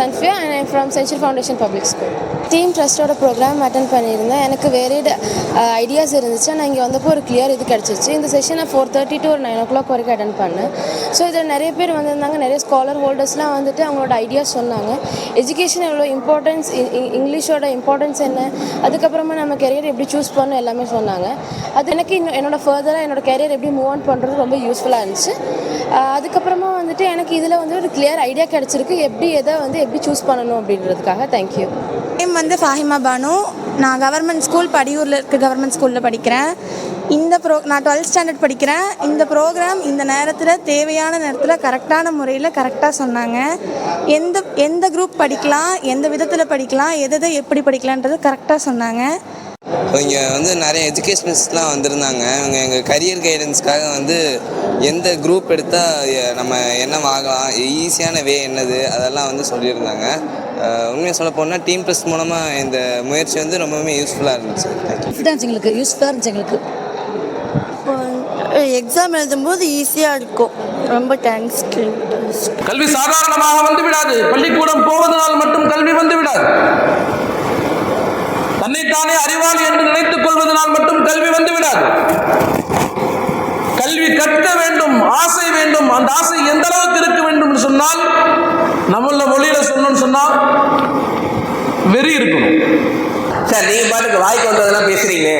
Sanfiya and I'm from century foundation public school team ட்ரஸ்ட்டோட program attend பண்ணியிருந்தேன். எனக்கு variate ideas இருந்துச்சு. நான் இங்கே வந்தப்போ ஒரு கிளியர் இது கிடச்சிச்சு. இந்த செஷனை ஃபோர் தேர்ட்டி டு ஒரு நைன் ஓ கிளாக் வரைக்கும் அட்டன் பண்ணேன். ஸோ இதில் நிறைய பேர் வந்திருந்தாங்க. நிறைய ஸ்காலர் ஹோல்டர்ஸ்லாம் வந்துட்டு அவங்களோட ஐடியாஸ் சொன்னாங்க. எஜுகேஷன் எவ்வளோ இம்பார்ட்டன்ஸ் இங்கிலீஷோட இம்பார்ட்டன்ஸ் என்ன? அதுக்கப்புறமா நம்ம கெரியர் எப்படி சூஸ் பண்ணணும் எல்லாமே சொன்னாங்க. அது எனக்கு இன்னும் என்னோட ஃபர்தராக என்னோட கெரியர் எப்படி மூவ் ஆன் பண்ணுறது ரொம்ப யூஸ்ஃபுல்லாக இருந்துச்சு. அதுக்கப்புறமா வந்துட்டு எனக்கு இதில் வந்து ஒரு கிளியர் ஐடியா கிடச்சிருக்கு. எப்படி எதை வந்து எப்படி சூஸ் பண்ணணும் அப்படின்றதுக்காக தேங்க்யூ நேம் வந்து ஃபாஹிமா பானு நான் கவர்மெண்ட் ஸ்கூல் படியூரில் இருக்க கவர்மெண்ட் ஸ்கூலில் படிக்கிறேன். இந்த ப்ரோ நான் டுவெல்த் ஸ்டாண்டர்ட் படிக்கிறேன். இந்த ப்ரோக்ராம் இந்த நேரத்தில் தேவையான நேரத்தில் கரெக்டான முறையில் கரெக்டாக சொன்னாங்க. எந்த எந்த குரூப் படிக்கலாம் எந்த விதத்தில் படிக்கலாம் எதை எப்படி படிக்கலான்றது கரெக்டாக சொன்னாங்க. இங்கே வந்து நிறைய எஜுகேஷனிஸ்ட்லாம் வந்திருந்தாங்க. இவங்க எங்கள் கரியர் கைடன்ஸ்க்காக வந்து எந்த குரூப் எடுத்தால் நம்ம என்ன ஆகலாம் ஈஸியான வே என்னது அதெல்லாம் வந்து சொல்லியிருந்தாங்க. அஹ் உண்மையை சொல்ல போனால் டீம் ப்ரெஸ் மூலமாக இந்த முயற்சி வந்து ரொம்பவுமே யூஸ்ஃபுல்லாக இருந்துச்சு. தேங்க்யூ கான்ஃபிடன்ஸ் எங்களுக்கு யூஸ்ஃபுல்லாக இருந்துச்சு எங்களுக்கு. எக்ஸாம் எழுதும்போது ஈஸியாக இருக்கும். ரொம்ப தேங்க்ஸ் கல்வி சாதாரணமாக வந்து விடாது பள்ளிக்கூடம் போவதனால் மட்டும் கல்வி வந்து விடாது தன்னைத்தானே அறிவாளி என்று நினைத்துக் கொள்வதனால் மட்டும் கல்வி வந்து விடாது கல்வி கற்க வேண்டும் ஆசை வேண்டும். அந்த ஆசை எந்த அளவுக்கு இருக்க வேண்டும் என்று சொன்னால் நம்மள மொழியில சொல்லணும்னு சொன்னா வெறி இருக்கணும். சார் நீங்க பாட்டுக்கு வாய்க்கு வந்ததெல்லாம் பேசுறீங்க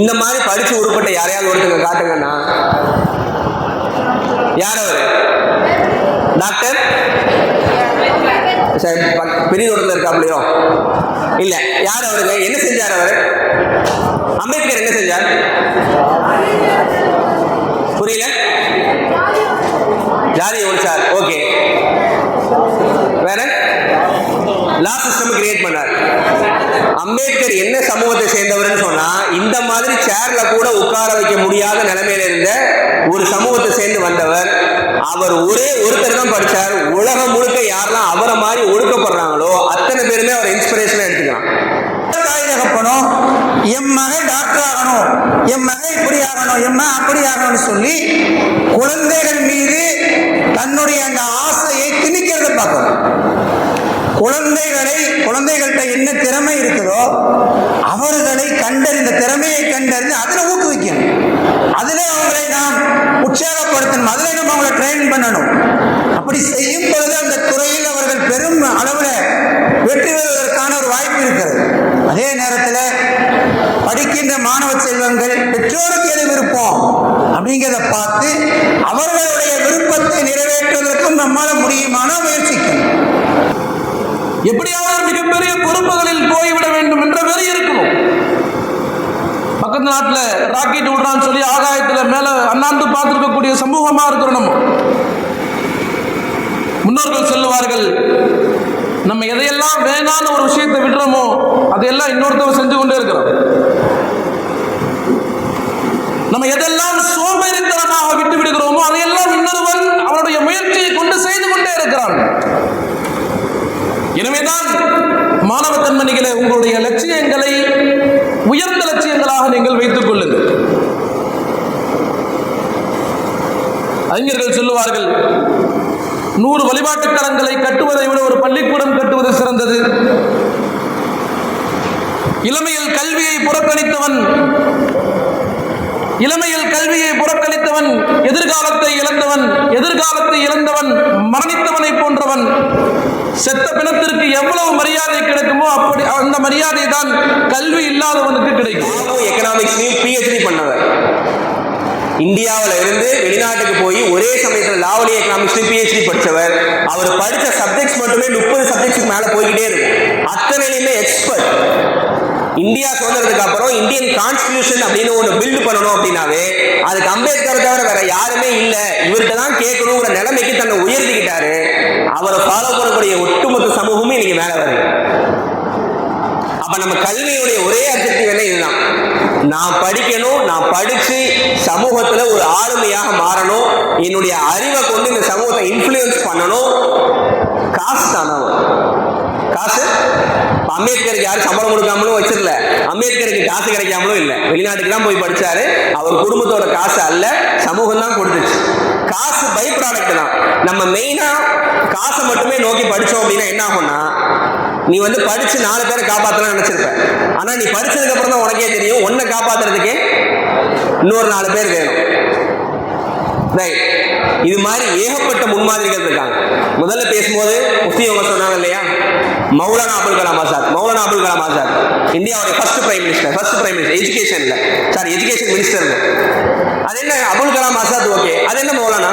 இந்த மாதிரி படிச்சு உருப்பட்ட யாரையாவது ஒருத்தங்க காட்டுங்கண்ணா யார் அவர்? டாக்டர்? சார் பெரிய தூரத்தில் இருக்காப்லையோ? இல்ல யார் அவருங்க என்ன செஞ்சார் அவர்? அம்பேத்கர் என்ன செஞ்சார்? புரியல? ஜாதியை ஒழிச்சார். ஓகே. வேற? லா சிஸ்டம் கிரியேட் பண்ணார். அம்பேத்கர் என்ன சமூகத்தை சேர்ந்தவர்னு சொன்னா இந்த மாதிரி சேர்ல கூட உட்கார வைக்க முடியாத நிலைமையில இருந்த ஒரு சமூகத்தை சேர்ந்து வந்தவர் அவர் ஒரே ஒருத்தர் தான் படிச்சார். உலகம் முழுக்க யாரெல்லாம் அவரை மாதிரி ஒடுக்கப்படுறாங்களோ அத்தனை பேருமே அவர் இன்ஸ்பிரேஷன் என் மகன் டாக்டர் ஆகணும். என் மகன் இப்படி ஆகணும். என் மகன் அப்படி ஆகணும்னு சொல்லி குழந்தைகள் மீது தன்னுடைய அந்த ஆசையை திணிக்கிறத பார்க்கணும். குழந்தைகளை குழந்தைகள்கிட்ட என்ன திறமை இருக்குதோ அவர்களை கண்டறிந்த திறமையை கண்டறிந்து அதில் ஊக்குவிக்கணும். அதில் அவங்களை நாம் உற்சாகப்படுத்தணும். அதில் நம்ம அவங்களை ட்ரெயின் பண்ணணும் அப்படி செய்யும் பொழுது அந்த துறையில் அவர்கள் பெரும் அளவில் வெற்றி பெறுவதற்கான ஒரு வாய்ப்பு இருக்கிறது அதே நேரத்தில் படிக்கின்ற மாணவ செல்வங்கள் பெற்றோருக்கு எது விருப்பம் அப்படிங்கிறத பார்த்து அவர்களுடைய விருப்பத்தை நிறைவேற்றுவதற்கும் நம்மால முடியுமான முயற்சிக்கணும் எப்படியாவது மிகப்பெரிய பொறுப்புகளில் போய்விட வேண்டும் என்ற வெறி இருக்கணும் பக்கத்து நாட்டுல ராக்கெட் சொல்லி ஆகாயத்துல மேல அண்ணாந்து பார்த்துருக்கக்கூடிய சமூகமா இருக்கிறோம் நம்ம. முன்னோர்கள் சொல்லுவார்கள் நம்ம எதையெல்லாம் வேணான்னு ஒரு விஷயத்தை விடுறோமோ அதையெல்லாம் இன்னொருத்தவன் செஞ்சு கொண்டே இருக்கிறோம் நம்ம எதெல்லாம் சோம்பேறித்தனமாக விட்டு விடுகிறோமோ அதையெல்லாம் இன்னொருவன் அவனுடைய முயற்சியை கொண்டு செய்து கொண்டே இருக்கிறான். எனவேதான் மாணவ தன்மணிகளை உங்களுடைய லட்சியங்களை உயர்ந்த லட்சியங்களாக நீங்கள் வைத்துக் கொள்ளுங்கள். அறிஞர்கள் சொல்லுவார்கள் நூறு வழிபாட்டுத் தலங்களை கட்டுவதை விட ஒரு பள்ளிக்கூடம் கட்டுவது சிறந்தது. இளமையில் கல்வியை புறக்கணித்தவன் இளமையில் கல்வியை புறக்கணித்தவன் எதிர்காலத்தை இழந்தவன் எதிர்காலத்தை இழந்தவன் மரணித்தவனை போன்றவன் செத்த பிணத்திற்கு எவ்வளவு மரியாதை கிடைக்குமோ அப்படி அந்த மரியாதை தான் கல்வி இல்லாதவனுக்கு கிடைக்கும். எக்கனாமிக்ஸ்லையும் பிஹெச்டி பண்ணவன். இந்தியாவில் இருந்து வெளிநாட்டுக்கு போய் ஒரே சமயத்தில் லாவலி எக்கனாமிக்ஸ்லையும் பிஹெச்டி படித்தவர் அவர் படித்த சப்ஜெக்ட்ஸ் மட்டுமே முப்பது சப்ஜெக்ட்ஸ்க்கு மேலே போய்கிட்டே இருக்கும் அத்தனையிலுமே எக்ஸ்பர்ட் இந்தியா சுதந்திரத்துக்கு அப்புறம் இந்தியன் கான்ஸ்டியூஷன் அப்படின்னு ஒன்று பில்டு பண்ணணும் அப்படின்னாவே அதுக்கு அம்பேத்கரை தவிர வேற யாருமே இல்லை. இவர்கிட்ட தான் கேட்கணுங்கிற நிலைமைக்கு தன்னை உயர்த்திக்கிட்டாரு. அவரை ஃபாலோ பண்ணக்கூடிய ஒட்டுமொத்த சமூகமும் இன்னைக்கு மேலே வருது. அப்ப நம்ம கல்வியுடைய ஒரே அப்ஜெக்டிவ் என்ன இதுதான்? நான் படிக்கணும் நான் படிச்சு சமூகத்துல ஒரு ஆளுமையாக மாறணும். என்னுடைய அறிவை கொண்டு இந்த சமூகத்தை இன்ஃப்ளூயன்ஸ் பண்ணணும். காசு தானவன் காசு? அம்பேத்கருக்கு யாரும் சம்பளம் கொடுக்காமலும் வச்சிடல. அம்பேத்கருக்கு காசு கிடைக்காமலும் இல்லை. வெளிநாட்டுக்கு தான் போய் படிச்சாரு. அவர் குடும்பத்தோட காசு அல்ல சமூகம் தான் கொடுத்துச்சு. காசு பை ப்ராடக்ட் தான். நம்ம மெயினா காசை மட்டுமே நோக்கி படிச்சோம் அப்படின்னா என்ன ஆகும்னா நீ வந்து படிச்சு நாலு பேரை காப்பாத்தலாம் நினைச்சிருப்ப. ஆனா நீ படிச்சதுக்கு அப்புறம் தான் உனக்கே தெரியும். உன்னை காப்பாத்துறதுக்கு இன்னொரு நாலு பேர் வேணும். ரைட் இது மாதிரி ஏகப்பட்ட முன்மாதிரிகள் இருக்காங்க. முதல்ல பேசும்போது முஃப்தி அவங்க சொன்னாங்க இல்லையா? மௌலானா அபுல் கலாம் ஆசாத். மௌலானா அபுல் கலாம் ஆசாத். இந்தியாவுடைய first prime minister first prime minister எஜுகேஷன்ல sorry education minister அது என்ன? அபுல் கலாம் ஆசாத் ஓகே. அது என்ன மௌலானா?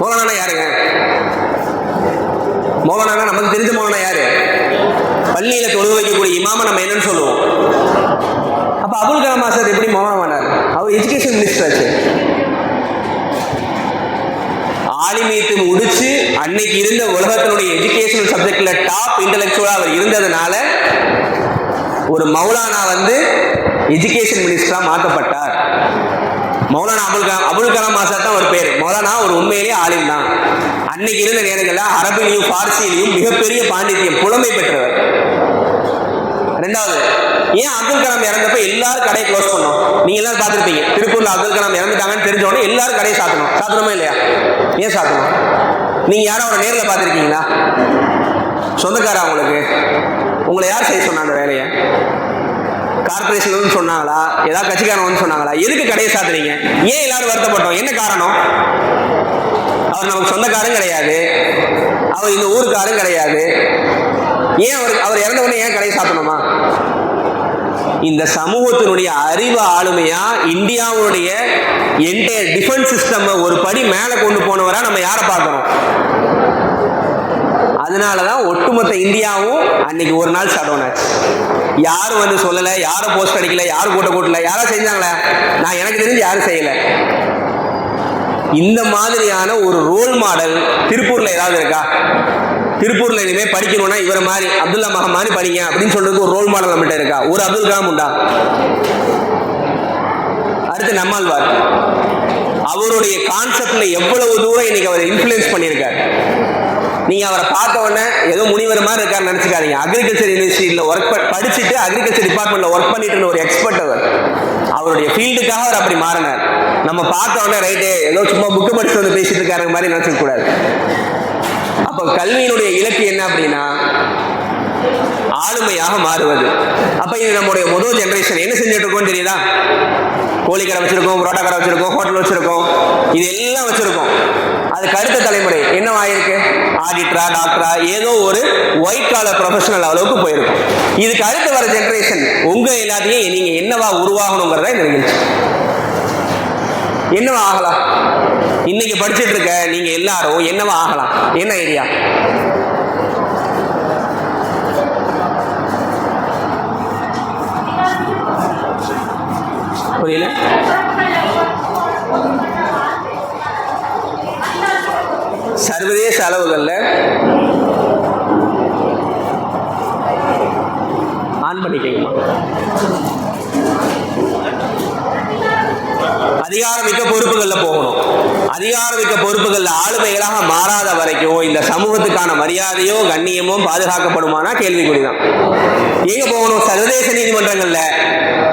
மௌலானா யாருங்க? மௌலானா யாரு பள்ளியில தொழுக வைக்கக்கூடிய இமாம நம்ம என்னன்னு சொல்லுவோம் அப்ப அபுல் கலாம் ஆசாத் எப்படி மௌலானா ஆனார் அவர் எஜுகேஷன் மினிஸ்டர் ஆச்சு ஆலிமீத்து இன்னைக்கு இருந்த உலகத்தினுடைய எஜுகேஷனல் சப்ஜெக்ட்ல டாப் இன்டலெக்சுவலா அவர் இருந்ததுனால ஒரு மௌலானா வந்து எஜுகேஷன் மினிஸ்டரா மாற்றப்பட்டார். மௌலானா அபுல் கலாம் அபுல் கலாம் ஆசாத் தான் ஒரு பேர். மௌலானா ஒரு உண்மையிலேயே ஆலிம் தான். அன்னைக்கு இருந்த நேரங்களில் அரபிலையும் பார்சியிலையும் மிகப்பெரிய பாண்டித்யம் புலமை பெற்றவர். ரெண்டாவது ஏன் அப்துல் கலாம் இறந்தப்ப எல்லாரும் கடையை க்ளோஸ் பண்ணோம்? நீங்க எல்லாரும் பார்த்துருப்பீங்க. திருப்பூர்ல அப்துல் கலாம் இறந்துட்டாங்கன்னு தெரிஞ்ச உடனே எல்லாரும் கடையை சாத்தணும். சாத்தணுமா இல்லையா? ஏன் சாத்தணும்? நீங்கள் யாரும் அவரை நேரில் பார்த்துருக்கீங்களா? சொந்தக்காரா உங்களுக்கு? உங்களை யார் செய்ய சொன்னாங்க அந்த வேலையை? கார்பரேஷன் வந்து சொன்னாங்களா? ஏதாவது கட்சிக்காரன் வந்து சொன்னாங்களா? எதுக்கு கடையை சாத்துறீங்க ஏன் எல்லாரும் வருத்தப்பட்டோம்? என்ன காரணம்? அவர் நமக்கு சொந்தக்காரும் கிடையாது. அவர் இந்த ஊருக்காரும் கிடையாது. ஏன் அவர் அவர் இறந்த உடனே ஏன் கடையை சாத்தணுமா? இந்த சமூகத்தினுடைய அறிவு ஆளுமையா இந்தியாவுடைய என்டையர் டிஃபென்ஸ் சிஸ்டம் ஒரு படி மேலே கொண்டு போனவரா நம்ம யாரை பார்க்கணும் அதனாலதான் ஒட்டுமொத்த இந்தியாவும் அன்னைக்கு ஒரு நாள் ஷட் ஆச்சு. யாரும் வந்து சொல்லல யாரும் போஸ்ட் அடிக்கல யாரும் கூட்ட கூட்டல யாரும் செஞ்சாங்களே? நான் எனக்கு தெரிஞ்சு யாரும் செய்யல. இந்த மாதிரியான ஒரு ரோல் மாடல் திருப்பூர்ல ஏதாவது இருக்கா? திருப்பூர்ல இனிமே படிக்கணும்னா இவரை மாதிரி அப்துல்லா மகா மாதிரி படிங்க அப்படின்னு சொல்றதுக்கு ஒரு ரோல் மாடல் நம்மகிட்ட இருக்கா? ஒரு அப்துல் கலாம் உண்டா? அடுத்து நம்மாழ்வார். அவருடைய கான்செப்ட்ல எவ்வளவு தூரம் இன்னைக்கு அவர் இன்ஃபுளுன்ஸ் பண்ணியிருக்காரு? நீங்க அவரை பார்த்த உடனே ஏதோ முனிவர் மாதிரி இருக்காருன்னு நினைச்சுக்காதீங்க. அக்ரிகல்ச்சர் யூனிவர்சிட்டியில ஒர்க் படிச்சுட்டு அக்ரிகல்ச்சர் டிபார்ட்மெண்ட்ல ஒர்க் பண்ணிட்டு இருந்த ஒரு எக்ஸ்பர்ட் அவர். அவருடைய ஃபீல்டுக்காக அவர் அப்படி மாறினார். நம்ம பார்த்த உடனே ரைட்டு ஏதோ சும்மா புக்கு படிச்சு வந்து பேசிட்டு இருக்காரு மாதிரி நினைச்சிக்க கூடாது அப்ப கல்வியினுடைய இலக்கு என்ன அப்படின்னா ஆளுமையாக மாறுவது. அப்ப இது நம்முடைய முதல் ஜெனரேஷன் என்ன செஞ்சுட்டு இருக்கோம் தெரியுதா? கோழி கடை வச்சிருக்கோம் புரோட்டா கடை வச்சிருக்கோம் ஹோட்டல் வச்சிருக்கோம். இது எல்லாம் வச்சிருக்கோம். அதுக்கு அடுத்த தலைமுறை என்னவாயிருக்கு? ஆடிட்டரா டாக்டரா ஏதோ ஒரு ஒயிட் காலர் ப்ரொஃபஷனல் அளவுக்கு போயிருக்கும் இதுக்கு அடுத்து வர ஜென்ரேஷன் உங்க எல்லாத்தையும் நீங்க என்னவா உருவாகணுங்கிறத இந்த நிகழ்ச்சி. என்னவா ஆகலாம்? இன்னைக்கு படிச்சுட்டு இருக்க நீங்க எல்லாரும் என்னவா ஆகலாம்? என்ன ஐடியா? புரியல? சர்வதேச அளவுகளில் ஆன் பண்ணிக்கங்கம்மா அதிகாரமிக்க பொறுப்புகளில் போகணும். அதிகாரமிக்க பொறுப்புகளில் ஆளுமைகளாக மாறாத வரைக்கும் இந்த சமூகத்துக்கான மரியாதையோ கண்ணியமோ பாதுகாக்கப்படுமானா கேள்விக்குறிதான். எங்க போகணும்? சர்வதேச நீதிமன்றங்கள்ல.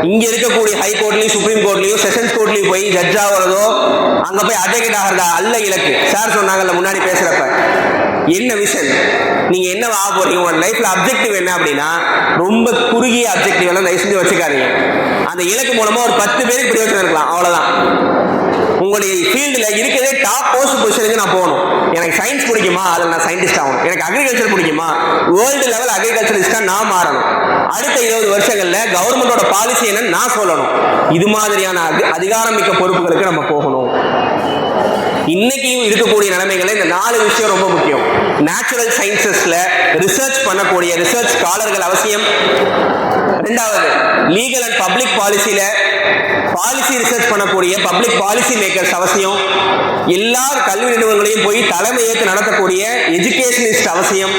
இங்க இருக்கக்கூடிய ஹை கோர்ட்லயும் சுப்ரீம் கோர்ட்லயும் செஷன்ஸ் கோர்ட்லயும் போய் ஜட்ஜ் ஆகிறதோ அங்க போய் அட்வொகேட் ஆகிறதா? அல்ல இலக்கு. சார் சொன்னாங்கல்ல முன்னாடி பேசுறப்ப. என்ன விஷன் நீங்க என்ன ஆக போறீங்க? உங்க லைஃப்ல அப்ஜெக்டிவ் என்ன அப்படின்னா ரொம்ப குறுகிய அப்ஜெக்டிவ் எல்லாம் தயவு செஞ்சு வச்சுக்காதீங்க. அந்த இலக்கு மூலமா ஒரு பத்து பேருக்கு பிரயோஜனம் இருக்கலாம். அவ்வளவுதான். உங்களுடைய ஃபீல்டில் இருக்கிறதே டாப் போஸ்ட் பொசிஷனுக்கு நான் போகணும். எனக்கு சயின்ஸ் பிடிக்குமா? அதில் நான் சயின்டிஸ்ட் ஆகணும். எனக்கு அக்ரிகல்ச்சர் பிடிக்குமா? வேர்ல்டு லெவல் அக்ரிகல்ச்சரிஸ்டாக நான் மாறணும். அடுத்த இருபது வருஷங்களில் கவர்மெண்டோட பாலிசி என்னன்னு நான் சொல்லணும். இது மாதிரியான அதி- அதிகாரமிக்க பொறுப்புகளுக்கு நம்ம போகணும். இன்னைக்கு இருக்கக்கூடிய நிலைமைகளை இந்த நாலு விஷயம் ரொம்ப முக்கியம். நேச்சுரல் சயின்சஸ்ல ரிசர்ச் பண்ணக்கூடிய ரிசர்ச் ஸ்காலர்கள் அவசியம். ரெண்டாவது லீகல் அண்ட் பப்ளிக் பாலிசியில பாலிசி ரிசர்ச் பண்ணக்கூடிய பப்ளிக் பாலிசி மேக்கர்ஸ் அவசியம். எல்லா கல்வி நிறுவனங்களையும் போய் தலைமை ஏற்று நடத்தக்கூடிய எஜுகேஷனிஸ்ட் அவசியம்.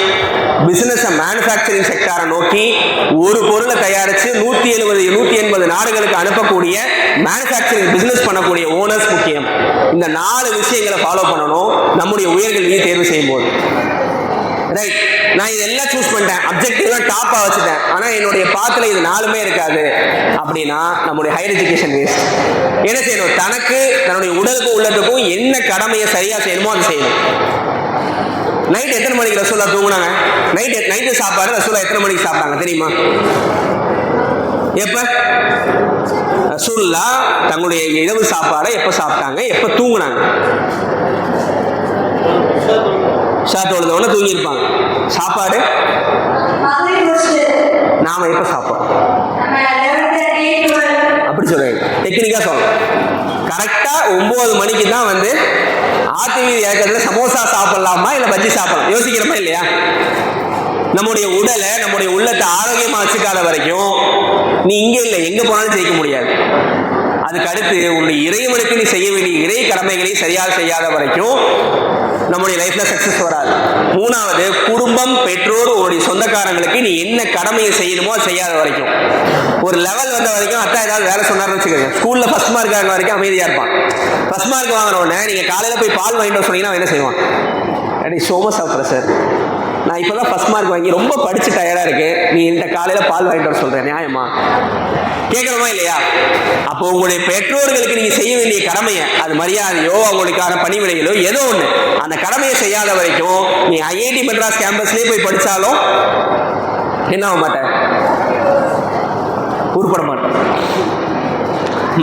பிசினஸ் மேனுஃபேக்சரிங் செக்டாரை நோக்கி ஒரு பொருளை தயாரிச்சு நூத்தி எழுபது நூத்தி எண்பது நாடுகளுக்கு அனுப்பக்கூடிய மேனுஃபேக்சரிங் பிசினஸ் பண்ணக்கூடிய ஓனர்ஸ் முக்கியம். இந்த நாலு விஷயங்களை ஃபாலோ பண்ணணும். நம்முடைய உயர்கல்வியை தேர்வு செய்யும் போது ரைட் நான் இதெல்லாம் சூஸ் பண்ணிட்டேன். அப்ஜெக்டிவ்லாம் டாப்பாக வச்சுட்டேன். ஆனால் என்னுடைய பாத்தில் இது நாலுமே இருக்காது. அப்படின்னா நம்முடைய ஹையர் எஜுகேஷன் வேஸ்ட் என்ன செய்யணும்? தனக்கு தன்னுடைய உடலுக்கும் உள்ளத்துக்கும் என்ன கடமையை சரியாக செய்யணுமோ அதை செய்யணும். நைட் எத்தனை மணிக்கு ரசூலா தூங்குனாங்க? நைட் நைட்டு சாப்பாடு ரசூலா எத்தனை மணிக்கு சாப்பிட்டாங்க தெரியுமா? எப்ப? ரசூல்லா தங்களுடைய இரவு சாப்பாடை எப்ப சாப்பிட்டாங்க? எப்ப தூங்குனாங்க? ஷார்ட் உடனே தூங்கியிருப்பாங்க. சாப்பாடு? நாம எப்போ சாப்பிடும்? அப்படி சொல்லுங்க டெக்னிக்காக சொல்லணும் கரெக்டாக ஒம்பது மணிக்கு தான் வந்து ஆத்து வீதி சமோசா சாப்பிடலாமா இல்லை பஜ்ஜி சாப்பிடலாம்? யோசிக்கிறோமா இல்லையா? நம்முடைய உடலை நம்முடைய உள்ளத்தை ஆரோக்கியமாக வச்சுக்காத வரைக்கும் நீ இங்கே இல்லை எங்கே போனாலும் ஜெயிக்க முடியாது. அதுக்கு அடுத்து உன்னுடைய இறைவனுக்கு நீ செய்ய வேண்டிய இறை கடமைகளை சரியாக செய்யாத வரைக்கும் நம்முடைய லைஃப்ல சக்சஸ் வராது. மூணாவது குடும்பம் பெற்றோர் உன்னுடைய சொந்தக்காரங்களுக்கு நீ என்ன கடமையை செய்யணுமோ செய்யாத வரைக்கும். ஒரு லெவல் வந்த வரைக்கும் அத்தா ஏதாவது வேலை சொன்னார்னு வச்சுக்கோங்க. ஸ்கூல்ல ஃபர்ஸ்ட் மார்க் வாங்க வரைக்கும் அமைதியா இருப்பான். ஃபர்ஸ்ட் மார்க் வாங்கின உடனே நீங்க காலையில போய் பால் வாங்கிட்டு சொன்னீங்கன்னா என்ன செய்வான்? அடி சோம சாப்பிட்ற சார். நான் இப்போ தான் ஃபஸ்ட் மார்க் வாங்கி ரொம்ப படிச்சு டயர்டாக இருக்கு. நீ என்கிட்ட காலையில் பால் வாங்கிட்டு வர சொல்கிறேன் நியாயமா? கேட்கணுமா இல்லையா? அப்போ உங்களுடைய பெற்றோர்களுக்கு நீங்கள் செய்ய வேண்டிய கடமையை அது மரியாதையோ அவங்களுக்கான பணிவிடைகளோ ஏதோ ஒன்று அந்த கடமையை செய்யாத வரைக்கும் நீ ஐஐடி மெட்ராஸ் கேம்பஸ்லேயே போய் படித்தாலும் என்ன ஆக மாட்டேன் உருப்பட மாட்டேன்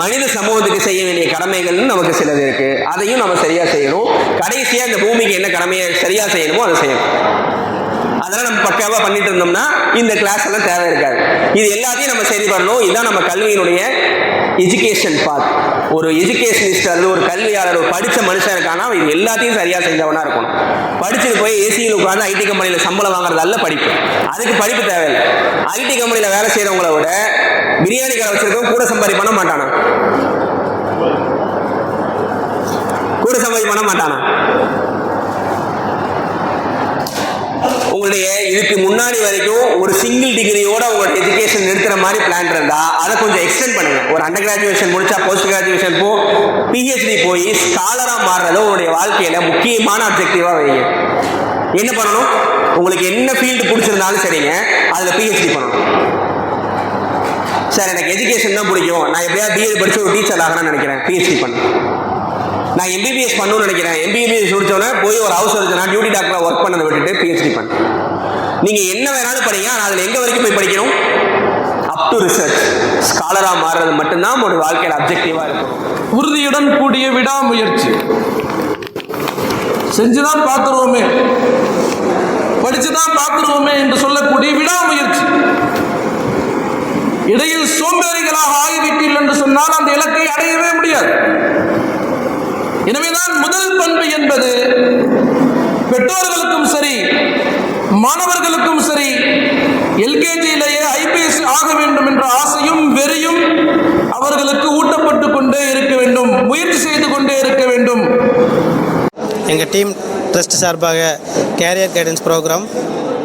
மனித சமூகத்துக்கு செய்ய வேண்டிய கடமைகள்னு நமக்கு சிலது இருக்கு. அதையும் நம்ம சரியா செய்யணும். கடைசியா இந்த பூமிக்கு என்ன கடமையை சரியா செய்யணுமோ அதை செய்யணும். அதெல்லாம் நம்ம பக்காவாக பண்ணிட்டு இருந்தோம்னா இந்த கிளாஸ் எல்லாம் தேவை இருக்காது. இது எல்லாத்தையும் நம்ம சரி பண்ணணும். இதுதான் நம்ம கல்வியினுடைய எஜுகேஷன் பார்ட் ஒரு எஜுகேஷனிஸ்ட் அல்லது ஒரு கல்வியாளர் ஒரு படித்த மனுஷன் இருக்கானா இது எல்லாத்தையும் சரியாக செஞ்சவனா இருக்கணும். படிச்சுட்டு போய் ஏசியில் உட்காந்து ஐடி கம்பெனியில் சம்பளம் வாங்குறதால படிப்பு. அதுக்கு படிப்பு தேவையில்லை. ஐடி கம்பெனியில் வேலை செய்கிறவங்கள விட பிரியாணி கடை வச்சிருக்கவங்க கூட சம்பாதி பண்ண மாட்டானா? கூட சம்பாதி பண்ண மாட்டானா? உங்களுடைய இதுக்கு முன்னாடி வரைக்கும் ஒரு சிங்கிள் டிகிரியோட உங்களோட எஜுகேஷன் நிறுத்துற மாதிரி பிளான் இருந்தா அதை கொஞ்சம் எக்ஸ்டெண்ட் பண்ணுங்க. ஒரு அண்டர் கிராஜுவேஷன் முடிச்சா போஸ்ட் கிராஜுவேஷன் போ பிஹெச்டி போய் ஸ்காலரா மாறுறத உங்களுடைய வாழ்க்கையில முக்கியமான அப்ஜெக்டிவா வைங்க. என்ன பண்ணணும்? உங்களுக்கு என்ன ஃபீல்டு பிடிச்சிருந்தாலும் சரிங்க அதில் பிஹெச்டி பண்ணணும். சார் எனக்கு எஜுகேஷன் தான் பிடிக்கும். நான் எப்படியாவது பிஎட் படிச்சு ஒரு டீச்சர் ஆகணும்னு நினைக்கிறேன். பிஹெச்டி பண்ணு. நான் எம்பிபிஎஸ் பண்ணணும்னு நினைக்கிறேன். எம்பிபிஎஸ் முடிச்சோன்னே போய் ஒரு ஹவுஸ் சர்ஜனா டியூட்டி டாக்டராக ஒர்க் பண்ணதை விட்டுட்டு பிஹெச்டி பண்ண நீங்கள் என்ன வேணாலும் படிங்க ஆனால் அதில் எங்கே வரைக்கும் போய் படிக்கணும்? அப் டு ரிசர்ச் ஸ்காலராக மாறுறது மட்டும்தான் ஒரு வாழ்க்கையில் அப்ஜெக்டிவாக இருக்கும் உறுதியுடன் கூடிய விடாமுயற்சி. செஞ்சுதான் பார்த்துருவோமே. படிச்சுதான் பார்த்துருவோமே என்று சொல்லக்கூடிய விடாமுயற்சி. இடையில் சோம்பேறிகளாக ஆகிவிட்டீர்கள் என்று சொன்னால் அந்த இலக்கை அடையவே முடியாது. எனவேதான் முதல் பண்பு என்பது பெற்றோர்களுக்கும் சரி மாணவர்களுக்கும் சரி எல்கேஜியிலேயே ஐபிஎஸ் ஆக வேண்டும் என்ற ஆசையும் வெறியும் அவர்களுக்கு ஊட்டப்பட்டு கொண்டே இருக்க வேண்டும் முயற்சி செய்து கொண்டே இருக்க வேண்டும். எங்கள் டீம் ட்ரஸ்ட் சார்பாக career guidance program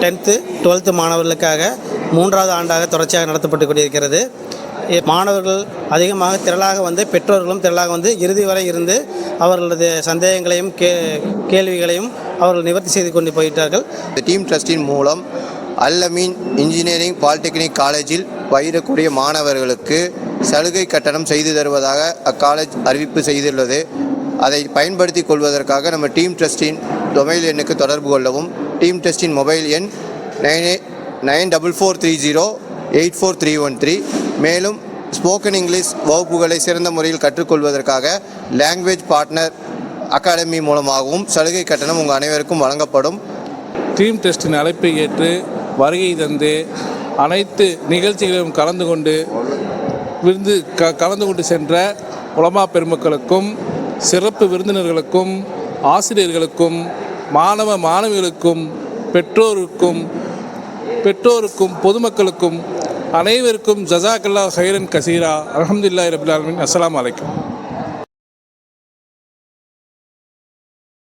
tenth twelfth மாணவர்களுக்காக மூன்றாவது ஆண்டாக தொடர்ச்சியாக நடத்தப்பட்டு கொண்டிருக்கிறது. மாணவர்கள் அதிகமாக திரளாக வந்து பெற்றோர்களும் திரளாக வந்து இறுதி வரை இருந்து அவர்களது சந்தேகங்களையும் கே கேள்விகளையும் அவர்கள் நிவர்த்தி செய்து கொண்டு போயிட்டார்கள். இந்த டீம் ட்ரஸ்டின் மூலம் அல்லமீன் இன்ஜினியரிங் பாலிடெக்னிக் காலேஜில் பயிரக்கூடிய மாணவர்களுக்கு சலுகை கட்டணம் செய்து தருவதாக அக்காலேஜ் அறிவிப்பு செய்துள்ளது. அதை பயன்படுத்தி கொள்வதற்காக நம்ம டீம் ட்ரஸ்டின் மொபைல் எண்ணுக்கு தொடர்பு கொள்ளவும் டீம் ட்ரஸ்டின் மொபைல் எண் nine nine double four three zero eight four three one three. மேலும் ஸ்போக்கன் இங்கிலீஷ் வகுப்புகளை சிறந்த முறையில் கற்றுக்கொள்வதற்காக லாங்குவேஜ் பார்ட்னர் அகாடமி மூலமாகவும் சலுகை கட்டணம் உங்கள் அனைவருக்கும் வழங்கப்படும். டீம் டெஸ்டின் அழைப்பை ஏற்று வருகை தந்து அனைத்து நிகழ்ச்சிகளிலும் கலந்து கொண்டு விருந்து க கலந்து கொண்டு சென்ற உலமா பெருமக்களுக்கும் சிறப்பு விருந்தினர்களுக்கும் ஆசிரியர்களுக்கும் மாணவ மாணவிகளுக்கும் பெற்றோருக்கும் பெற்றோருக்கும் பொதுமக்களுக்கும் அனைவருக்கும் ஜசாக்கல்லா ஹைரன் கசீரா. அலமதுல்லா ரபில் அஸ்லாம் வலைக்கம் அலைக்கும்.